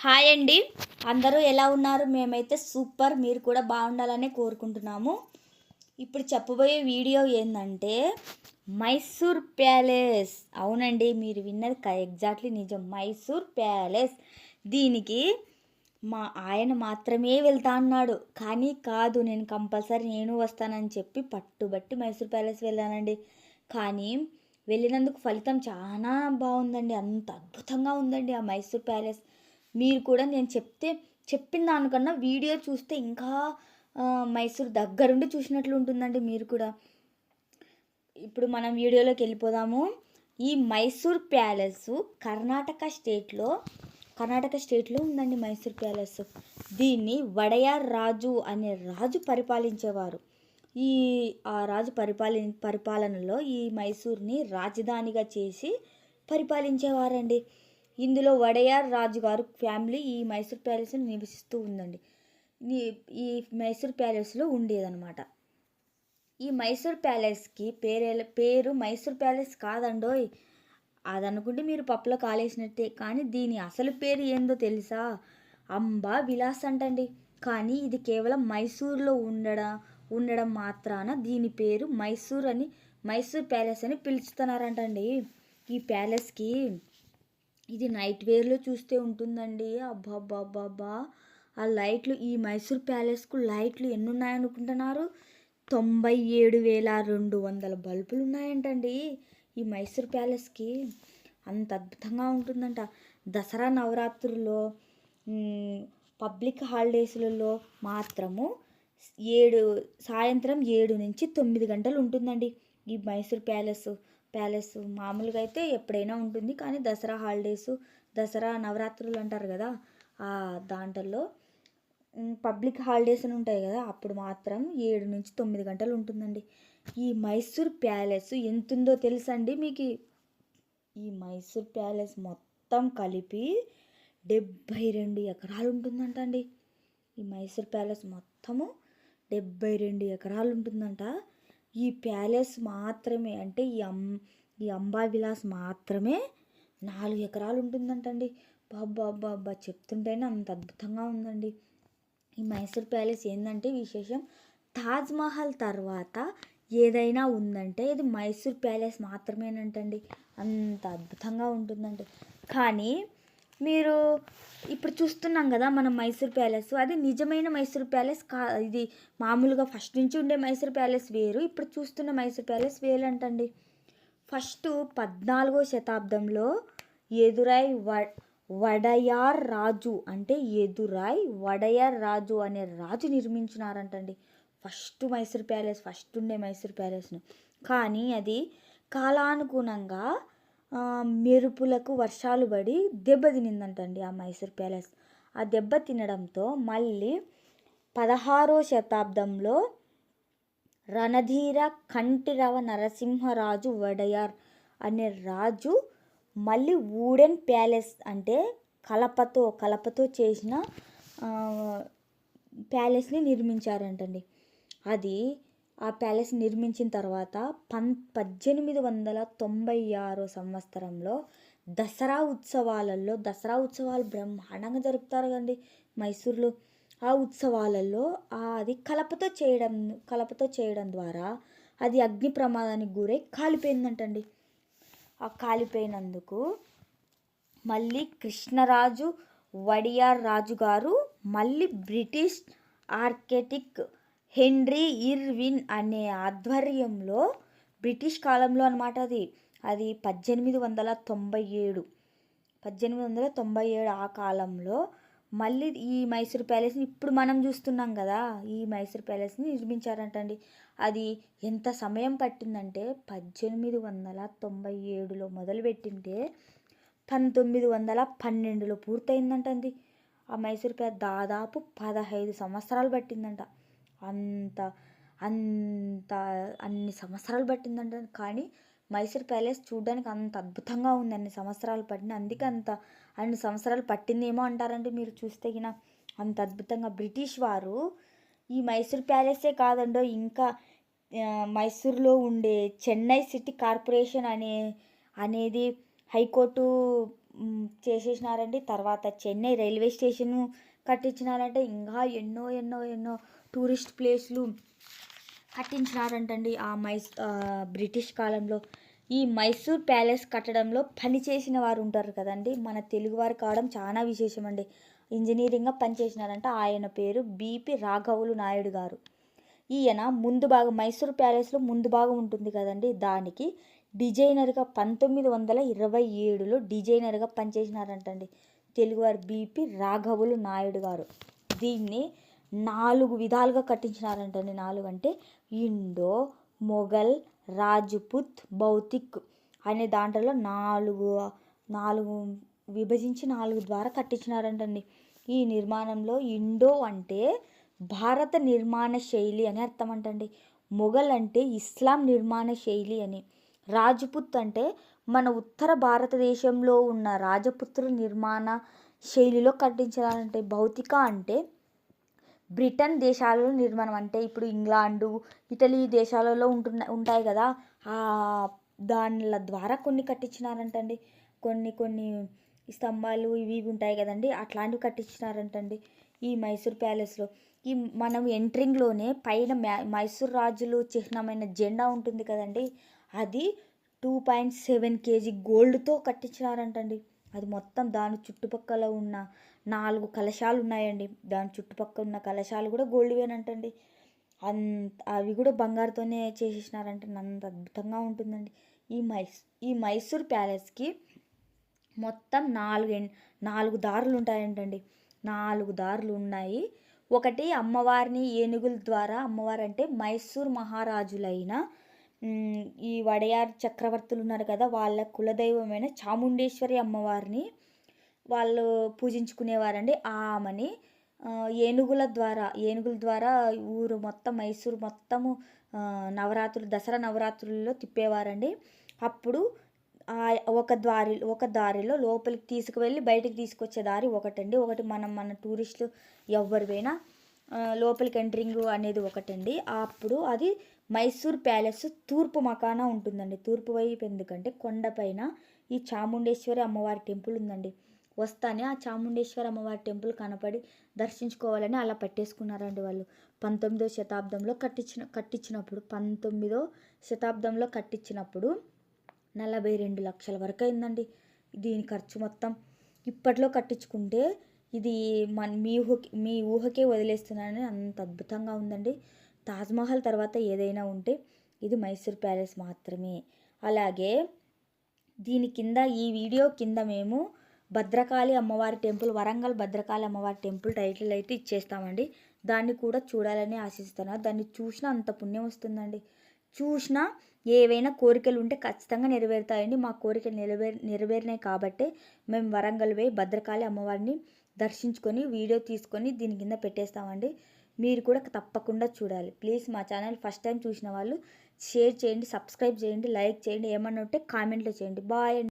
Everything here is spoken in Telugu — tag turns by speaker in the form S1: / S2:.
S1: హాయ్ అండి. అందరూ ఎలా ఉన్నారు? మేమైతే సూపర్. మీరు కూడా బాగుండాలనే కోరుకుంటున్నాము. ఇప్పుడు చెప్పబోయే వీడియో ఏంటంటే మైసూర్ ప్యాలెస్. అవునండి మీరు విన్నది ఎగ్జాక్ట్లీ నిజం. మైసూర్ ప్యాలెస్. దీనికి మా ఆయన మాత్రమే వెళ్తా అన్నాడు. కానీ కాదు నేను కంపల్సరీ నేను వస్తానని చెప్పి పట్టుబట్టి మైసూర్ ప్యాలెస్ వెళ్ళానండి. కానీ వెళ్ళినందుకు ఫలితం చాలా బాగుందండి. అంత అద్భుతంగా ఉందండి ఆ మైసూర్ ప్యాలెస్. మీరు కూడా నేను చెప్తే చెప్పిన దానికన్నా వీడియో చూస్తే ఇంకా మైసూర్ దగ్గరుండి చూసినట్లు ఉంటుందండి మీరు కూడా. ఇప్పుడు మనం వీడియోలోకి వెళ్ళిపోదాము. ఈ మైసూర్ ప్యాలెస్ కర్ణాటక స్టేట్లో కర్ణాటక స్టేట్లో ఉందండి మైసూర్ ప్యాలెస్. దీన్ని వడయార్ రాజు అనే రాజు పరిపాలించేవారు. ఈ ఆ రాజు పరిపాలి పరిపాలనలో ఈ మైసూర్ని రాజధానిగా చేసి పరిపాలించేవారండి. ఇందులో వడయార్ రాజుగారు ఫ్యామిలీ ఈ మైసూర్ ప్యాలెస్ని నివసిస్తూ ఉందండి. ఈ- మైసూర్ ప్యాలెస్లో ఉండేదన్నమాట. ఈ మైసూర్ ప్యాలెస్కి పేరే పేరు మైసూర్ ప్యాలెస్ కాదండోయ్. అదనుకుంటే మీరు పప్పులో కాలేసినట్టే. కానీ దీని అసలు పేరు ఏందో తెలుసా? అంబా విలాస్ అంటండి. కానీ ఇది కేవలం మైసూర్లో ఉండడం ఉండడం మాత్రాన దీని పేరు మైసూర్ అని మైసూర్ ప్యాలెస్ అని పిలుస్తున్నారంటండి. ఈ ప్యాలెస్కి ఇది నైట్ వేర్లో చూస్తే ఉంటుందండి. అబ్బాబ్బాబ్బాబ్బా! ఆ లైట్లు ఈ మైసూర్ ప్యాలెస్కు లైట్లు ఎన్ని ఉన్నాయనుకుంటున్నారు తొంభై ఏడు వేల రెండు వందల బల్బులు ఉన్నాయంటండి ఈ మైసూర్ ప్యాలెస్కి. అంత అద్భుతంగా ఉంటుందంట. దసరా నవరాత్రుల్లో పబ్లిక్ హాలిడేస్లలో మాత్రము ఏడు సాయంత్రం ఏడు నుంచి తొమ్మిది గంటలు ఉంటుందండి ఈ మైసూర్ ప్యాలెస్. ప్యాలెస్ మామూలుగా అయితే ఎప్పుడైనా ఉంటుంది. కానీ దసరా హాలిడేస్ దసరా నవరాత్రులు అంటారు కదా ఆ దాంట్లో పబ్లిక్ హాలిడేస్ అని ఉంటాయి కదా అప్పుడు మాత్రం ఏడు నుంచి తొమ్మిది గంటలు ఉంటుందండి. ఈ మైసూర్ ప్యాలెస్ ఎంతుందో తెలుసండి మీకు? ఈ మైసూర్ ప్యాలెస్ మొత్తం కలిపి డెబ్బై రెండు ఎకరాలు ఉంటుందంట అండి ఈ మైసూర్ ప్యాలెస్ మొత్తము డెబ్బై రెండు ఎకరాలు ఉంటుందంట. ఈ ప్యాలెస్ మాత్రమే అంటే ఈ అం ఈ అంబా విలాస్ మాత్రమే నాలుగు ఎకరాలు ఉంటుందంటండి బాబా బాబా చెప్తుంటేనే అంత అద్భుతంగా ఉందండి. ఈ మైసూర్ ప్యాలెస్ ఏంటంటే విశేషం తాజ్ మహల్ తర్వాత ఏదైనా ఉందంటే ఇది మైసూర్ ప్యాలెస్ మాత్రమేనంటండి. అంత అద్భుతంగా ఉంటుందండి కానీ మీరు ఇప్పుడు చూస్తున్నాం కదా మనం మైసూర్ ప్యాలెస్. అది నిజమైన మైసూర్ ప్యాలెస్ కా ఇది మామూలుగా ఫస్ట్ నుంచి ఉండే మైసూర్ ప్యాలెస్ వేరు. ఇప్పుడు చూస్తున్న మైసూర్ ప్యాలెస్ వేరంటండి. ఫస్ట్ పద్నాలుగో శతాబ్దంలో ఎదురాయ్ వ వడయార్ రాజు అంటే ఎదురాయ్ వడయార్ రాజు అనే రాజు నిర్మించినారంటండి. ఫస్ట్ మైసూర్ ప్యాలెస్ ఫస్ట్ ఉండే మైసూర్ ప్యాలెస్ను. కానీ అది కాలానుగుణంగా మెరుపులకు వర్షాలు పడి దెబ్బతినిందంటండి ఆ మైసూర్ ప్యాలెస్. ఆ దెబ్బ తినడంతో మళ్ళీ పదహారో శతాబ్దంలో రణధీర కంటిరవ నరసింహరాజు వడయార్ అనే రాజు మళ్ళీ వూడెన్ ప్యాలెస్ అంటే కలపతో కలపతో చేసిన ప్యాలెస్ని నిర్మించారంటండి. అది ఆ ప్యాలెస్ నిర్మించిన తర్వాత పం పద్దెనిమిది వందల తొంభై ఆరో సంవత్సరంలో దసరా ఉత్సవాలలో దసరా ఉత్సవాలు బ్రహ్మాండంగా జరుపుతారు కదండి మైసూర్లో. ఆ ఉత్సవాలలో అది కలపతో చేయడం కలపతో చేయడం ద్వారా అది అగ్ని ప్రమాదానికి గురై కాలిపోయిందంటండి. ఆ కాలిపోయినందుకు మళ్ళీ కృష్ణరాజు వడియార్ రాజు గారు మళ్ళీ బ్రిటిష్ ఆర్కెటిక్ హెన్రీ ఇర్విన్ అనే ఆధ్వర్యంలో బ్రిటిష్ కాలంలో అనమాట అది. అది పద్దెనిమిది వందల తొంభై ఏడు. పద్దెనిమిది వందల తొంభై ఏడు ఆ కాలంలో మళ్ళీ ఈ మైసూర్ ప్యాలెస్ని ఇప్పుడు మనం చూస్తున్నాం కదా ఈ మైసూర్ ప్యాలెస్ని నిర్మించారంటండి. అది ఎంత సమయం పట్టిందంటే పద్దెనిమిది వందల తొంభై ఏడులో మొదలుపెట్టింటే పంతొమ్మిది వందల పన్నెండులో పూర్తయిందంటండి. ఆ మైసూర్ ప్యాలెస్ దాదాపు పదహైదు సంవత్సరాలు పట్టిందంట. అంత అంత అన్ని సంవత్సరాలు పట్టిందంట. కానీ మైసూర్ ప్యాలెస్ చూడడానికి అంత అద్భుతంగా ఉంది. అన్ని సంవత్సరాలు పట్టిన అందుకే అంత అన్ని సంవత్సరాలు పట్టిందేమో అంటారండి మీరు చూస్తే గిన. అంత అద్భుతంగా బ్రిటిష్ వారు ఈ మైసూర్ ప్యాలెసే కాదండో ఇంకా మైసూర్లో ఉండే చెన్నై సిటీ కార్పొరేషన్ అనే అనేది హైకోర్టు చేసేసినారండి. తర్వాత చెన్నై రైల్వే స్టేషను కట్టించినారంటే ఇంకా ఎన్నో ఎన్నో ఎన్నో టూరిస్ట్ ప్లేస్లు కట్టించినారంటండి ఆ మైస్ బ్రిటిష్ కాలంలో. ఈ మైసూర్ ప్యాలెస్ కట్టడంలో పని చేసిన వారు ఉంటారు కదండి. మన తెలుగువారు కావడం చాలా విశేషం అండి ఇంజనీరింగ్గా పనిచేసినారంట ఆయన పేరు బీపీ రాఘవులు నాయుడు గారు. ఈయన ముందు భాగం మైసూర్ ప్యాలెస్లో ముందు భాగం ఉంటుంది కదండి. దానికి డిజైనర్గా పంతొమ్మిది వందల ఇరవై ఏడులో డిజైనర్గా పనిచేసినారంటండి. తెలుగువారి బీపీ రాఘవులు నాయుడు గారు. దీన్ని నాలుగు విధాలుగా కట్టించినారంటండి. నాలుగు అంటే ఇండో మొఘల్ రాజ్పుత్ భౌతిక్ అనే దాంట్లో నాలుగు నాలుగు విభజించి నాలుగు ద్వారా కట్టించినారంటండి. ఈ నిర్మాణంలో ఇండో అంటే భారత నిర్మాణ శైలి అని అర్థం అంటండి మొఘల్ అంటే ఇస్లాం నిర్మాణ శైలి అని. రాజ్పుత్ అంటే మన ఉత్తర భారతదేశంలో ఉన్న రాజపుత్రుల నిర్మాణ శైలిలో కట్టించాలంటే భౌతిక అంటే బ్రిటన్ దేశాలలో నిర్మాణం. అంటే ఇప్పుడు ఇంగ్లాండు ఇటలీ దేశాలలో ఉంటున్న ఉంటాయి కదా. ఆ దానిల ద్వారా కొన్ని కట్టించినారంటండి. కొన్ని కొన్ని స్తంభాలు ఇవి ఇవి ఉంటాయి కదండి. అట్లాంటివి కట్టించినారంటండి ఈ మైసూర్ ప్యాలెస్లో. ఈ మనం ఎంట్రింగ్లోనే పైన మ్యా మైసూర్ రాజులు చిహ్నమైన జెండా ఉంటుంది కదండి. అది టూ పాయింట్ సెవెన్ కేజీ గోల్డ్తో కట్టించినారంటండి. అది మొత్తం దాని చుట్టుపక్కల ఉన్న నాలుగు కలశాలు ఉన్నాయండి. దాని చుట్టుపక్కల ఉన్న కలశాలు కూడా గోల్డ్వేనంటండి. అంత అవి కూడా బంగారుతోనే చేసేసినారంటే అంత అద్భుతంగా ఉంటుందండి. ఈ మైస్ ఈ మైసూర్ ప్యాలెస్కి మొత్తం నాలుగు ఎన్- నాలుగు దారులు ఉంటాయంటండి. నాలుగు దారులు ఉన్నాయి. ఒకటి అమ్మవారిని ఏనుగుల ద్వారా అమ్మవారు అంటే మైసూర్ మహారాజులైన ఈ వడయార్ చక్రవర్తులు ఉన్నారు కదా వాళ్ళ కులదైవమైన చాముండేశ్వరి అమ్మవారిని వాళ్ళు పూజించుకునేవారండి. ఆమెని ఏనుగుల ద్వారా ఏనుగుల ద్వారా ఊరు మొత్తం మైసూరు మొత్తము నవరాత్రులు దసరా నవరాత్రుల్లో తిప్పేవారండి. అప్పుడు ఆ ఒక దారి ఒక దారిలో లోపలికి తీసుకువెళ్ళి బయటికి తీసుకొచ్చే దారి ఒకటండి. ఒకటి మనం మన టూరిస్టులు ఎవరు పోయినా లోపలికి ఎంట్రింగ్ అనేది ఒకటండి. అప్పుడు అది మైసూర్ ప్యాలెస్ తూర్పు మకాన ఉంటుందండి. తూర్పు వైపు ఎందుకంటే కొండపైన ఈ చాముండేశ్వరి అమ్మవారి టెంపుల్ ఉందండి. వస్తానే ఆ చాముండేశ్వరి అమ్మవారి టెంపుల్ కనపడి దర్శించుకోవాలని అలా పట్టేసుకున్నారండి వాళ్ళు. పంతొమ్మిదో శతాబ్దంలో కట్టించిన కట్టించినప్పుడు పంతొమ్మిదో శతాబ్దంలో కట్టించినప్పుడు నలభై రెండు లక్షల వరకు అయిందండి దీని ఖర్చు మొత్తం. ఇప్పట్లో కట్టించుకుంటే ఇది మన మీ ఊహకి మీ ఊహకే వదిలేస్తున్నానని అంత అద్భుతంగా ఉందండి. తాజ్మహల్ తర్వాత ఏదైనా ఉంటే ఇది మైసూర్ ప్యాలెస్ మాత్రమే. అలాగే దీని కింద ఈ వీడియో కింద మేము భద్రకాళి అమ్మవారి టెంపుల్ వరంగల్ భద్రకాళి అమ్మవారి టెంపుల్ టైటిల్ అయితే ఇచ్చేస్తామండి. దాన్ని కూడా చూడాలని ఆశిస్తున్నాను దాన్ని చూసినా అంత పుణ్యం వస్తుందండి. చూసినా ఏవైనా కోరికలు ఉంటే ఖచ్చితంగా నెరవేరుతాయండి. మా కోరికలు నెరవేర్ నెరవేరినాయి కాబట్టి మేము వరంగల్ పోయి భద్రకాళి అమ్మవారిని దర్శించుకొని వీడియో తీసుకొని దీని కింద పెట్టేస్తామండి. మీరు కూడా తప్పకుండా చూడాలి. ప్లీజ్ మా ఛానల్ ఫస్ట్ టైం చూసిన వాళ్ళు షేర్ చేయండి సబ్స్క్రైబ్ చేయండి లైక్ చేయండి ఏమన్నా ఉంటే కామెంట్లో చేయండి. బాయ్